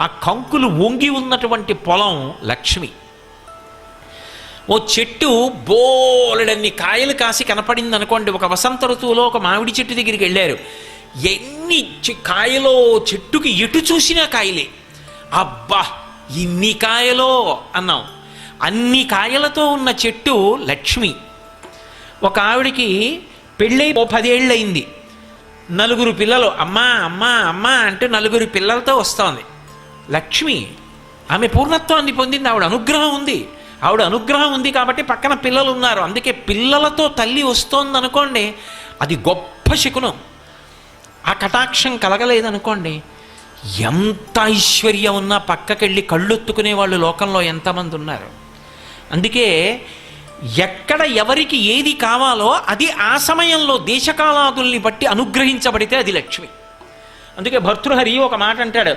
ఆ కంకులు వంగి ఉన్నటువంటి పొలం లక్ష్మి. ఓ చెట్టు బోలెడన్ని కాయలు కాసి కనపడింది అనుకోండి ఒక వసంత ఋతువులో ఒక మామిడి చెట్టు దగ్గరికి వెళ్ళారు. ఎన్ని కాయలో చెట్టుకి ఎటు చూసినా కాయలే. అబ్బా ఇన్ని కాయలో అన్నాం. అన్ని కాయలతో ఉన్న చెట్టు లక్ష్మి. ఒక ఆవిడికి పెళ్ళై ఓ పదేళ్ళయింది. నలుగురు పిల్లలు అమ్మా అమ్మా అమ్మా అంటూ నలుగురు పిల్లలతో వస్తోంది. లక్ష్మి ఆమె పూర్ణత్వాన్ని పొందింది ఆవిడ అనుగ్రహం ఉంది. ఆవిడ అనుగ్రహం ఉంది కాబట్టి పక్కన పిల్లలు ఉన్నారు. అందుకే పిల్లలతో తల్లి వస్తోంది అనుకోండి అది గొప్ప శకునం. ఆ కటాక్షం కలగలేదనుకోండి ఎంత ఐశ్వర్యం ఉన్నా పక్కకెళ్ళి కళ్ళొత్తుకునే వాళ్ళు లోకంలో ఎంతమంది ఉన్నారు. అందుకే ఎక్కడ ఎవరికి ఏది కావాలో అది ఆ సమయంలో దేశకాలాదుల్ని బట్టి అనుగ్రహించబడితే అది లక్ష్మి. అందుకే భర్తృహరి ఒక మాట అంటాడు